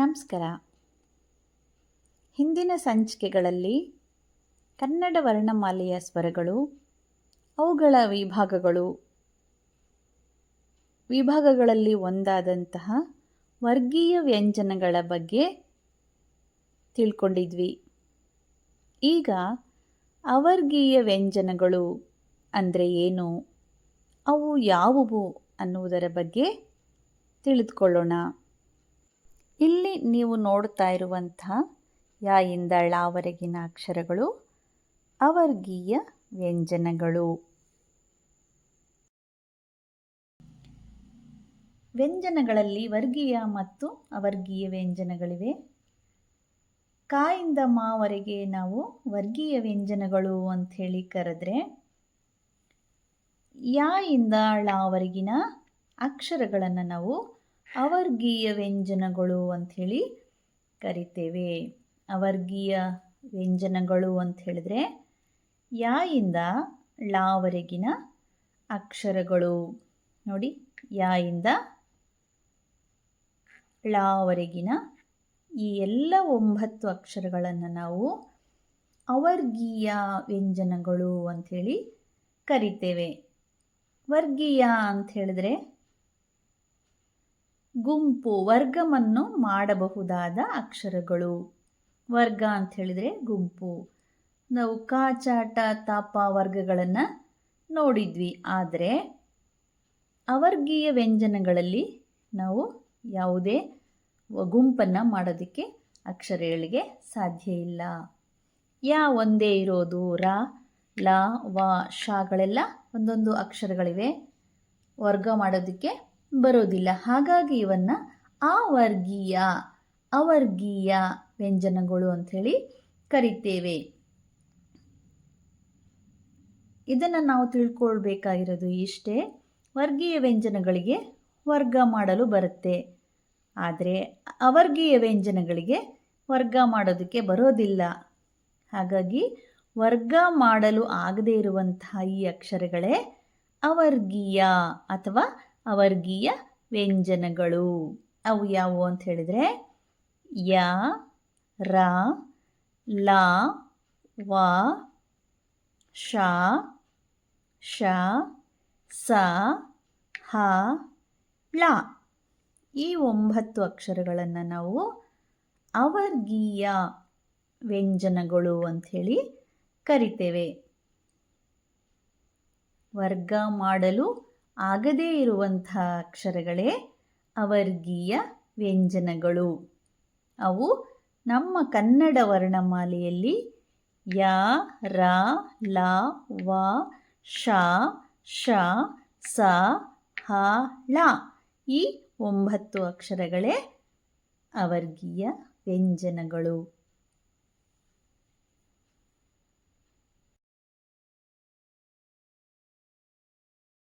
ನಮಸ್ಕಾರ. ಹಿಂದಿನ ಸಂಚಿಕೆಗಳಲ್ಲಿ ಕನ್ನಡ ವರ್ಣಮಾಲೆಯ ಸ್ವರಗಳು, ಅವುಗಳ ವಿಭಾಗಗಳು, ವಿಭಾಗಗಳಲ್ಲಿ ಒಂದಾದಂತಹ ವರ್ಗೀಯ ವ್ಯಂಜನಗಳ ಬಗ್ಗೆ ತಿಳ್ಕೊಂಡಿದ್ವಿ. ಈಗ ಅವರ್ಗೀಯ ವ್ಯಂಜನಗಳು ಅಂದರೆ ಏನು, ಅವು ಯಾವುವು ಅನ್ನುವುದರ ಬಗ್ಗೆ ತಿಳಿದುಕೊಳ್ಳೋಣ. ಇಲ್ಲಿ ನೀವು ನೋಡ್ತಾ ಇರುವಂಥ ಯಾಯಿಂದ ಳಾವರೆಗಿನ ಅಕ್ಷರಗಳು, ಅವರ್ಗೀಯ ವ್ಯಂಜನಗಳು. ವ್ಯಂಜನಗಳಲ್ಲಿ ವರ್ಗೀಯ ಮತ್ತು ಅವರ್ಗೀಯ ವ್ಯಂಜನಗಳಿವೆ. ಕಾಯಿಂದ ಮಾವರೆಗೆ ನಾವು ವರ್ಗೀಯ ವ್ಯಂಜನಗಳು ಅಂಥೇಳಿ ಕರೆದ್ರೆ, ಯಾ ಇಂದ ಳವರೆಗಿನ ಅಕ್ಷರಗಳನ್ನು ನಾವು ಅವರ್ಗೀಯ ವ್ಯಂಜನಗಳು ಅಂಥೇಳಿ ಕರಿತೇವೆ. ಅವರ್ಗೀಯ ವ್ಯಂಜನಗಳು ಅಂತ ಹೇಳಿದ್ರೆ ಯಾ ಇಂದ ಳವರೆಗಿನ ಅಕ್ಷರಗಳು. ನೋಡಿ, ಯಾಯಿಂದ ಇಂದ ಳವರೆಗಿನ ಈ ಎಲ್ಲ ಒಂಬತ್ತು ಅಕ್ಷರಗಳನ್ನು ನಾವು ಅವರ್ಗೀಯ ವ್ಯಂಜನಗಳು ಅಂಥೇಳಿ ಕರಿತೇವೆ. ವರ್ಗೀಯ ಅಂತ ಹೇಳಿದ್ರೆ ಗುಂಪು ವರ್ಗವನ್ನು ಮಾಡಬಹುದಾದ ಅಕ್ಷರಗಳು. ವರ್ಗ ಅಂತ ಹೇಳಿದರೆ ಗುಂಪು. ನಾವು ಕಾಚಾಟ ತಾಪ ವರ್ಗಗಳನ್ನು ನೋಡಿದ್ವಿ. ಆದರೆ ಅವರ್ಗೀಯ ವ್ಯಂಜನಗಳಲ್ಲಿ ನಾವು ಯಾವುದೇ ಗುಂಪನ್ನು ಮಾಡೋದಕ್ಕೆ ಅಕ್ಷರಗಳಿಗೆ ಸಾಧ್ಯ ಇಲ್ಲ. ಯಾ ಒಂದೇ ಇರೋದು ರ, ಲ, ವ ಶಗಳೆಲ್ಲ ಒಂದೊಂದು ಅಕ್ಷರಗಳಿವೆ. ವರ್ಗ ಮಾಡೋದಕ್ಕೆ ಬರೋದಿಲ್ಲ. ಹಾಗಾಗಿ ಇವನ್ನು ಅವರ್ಗೀಯ ಅವರ್ಗೀಯ ವ್ಯಂಜನಗಳು ಅಂಥೇಳಿ ಕರಿತೇವೆ. ಇದನ್ನು ನಾವು ತಿಳ್ಕೊಳ್ಬೇಕಾಗಿರೋದು ಇಷ್ಟೇ. ವರ್ಗೀಯ ವ್ಯಂಜನಗಳಿಗೆ ವರ್ಗ ಮಾಡಲು ಬರುತ್ತೆ. ಆದರೆ ಅವರ್ಗೀಯ ವ್ಯಂಜನಗಳಿಗೆ ವರ್ಗ ಮಾಡೋದಕ್ಕೆ ಬರೋದಿಲ್ಲ. ಹಾಗಾಗಿ ವರ್ಗ ಮಾಡಲು ಆಗದೇ ಇರುವಂತಹ ಈ ಅಕ್ಷರಗಳೇ ಅವರ್ಗೀಯ ಅಥವಾ ಅವರ್ಗೀಯ ವ್ಯಂಜನಗಳು. ಅವು ಯಾವುವು ಅಂತ ಹೇಳಿದರೆ, ಯ, ರ, ಲ, ವ ಶ ಶ ಸ, ಹ, ಳ. ಈ ಒಂಬತ್ತು ಅಕ್ಷರಗಳನ್ನು ನಾವು ಅವರ್ಗೀಯ ವ್ಯಂಜನಗಳು ಅಂಥೇಳಿ ಕರಿತೇವೆ. ವರ್ಗ ಮಾಡಲು ಆಗದೇ ಇರುವಂಥ ಅಕ್ಷರಗಳೇ ಅವರ್ಗೀಯ ವ್ಯಂಜನಗಳು. ಅವು ನಮ್ಮ ಕನ್ನಡ ವರ್ಣಮಾಲೆಯಲ್ಲಿ ಯ, ರ, ಲ, ವ ಶ ಶ ಸ, ಹ, ಳ ಈ ಒಂಬತ್ತು ಅಕ್ಷರಗಳೇ ಅವರ್ಗೀಯ ವ್ಯಂಜನಗಳು.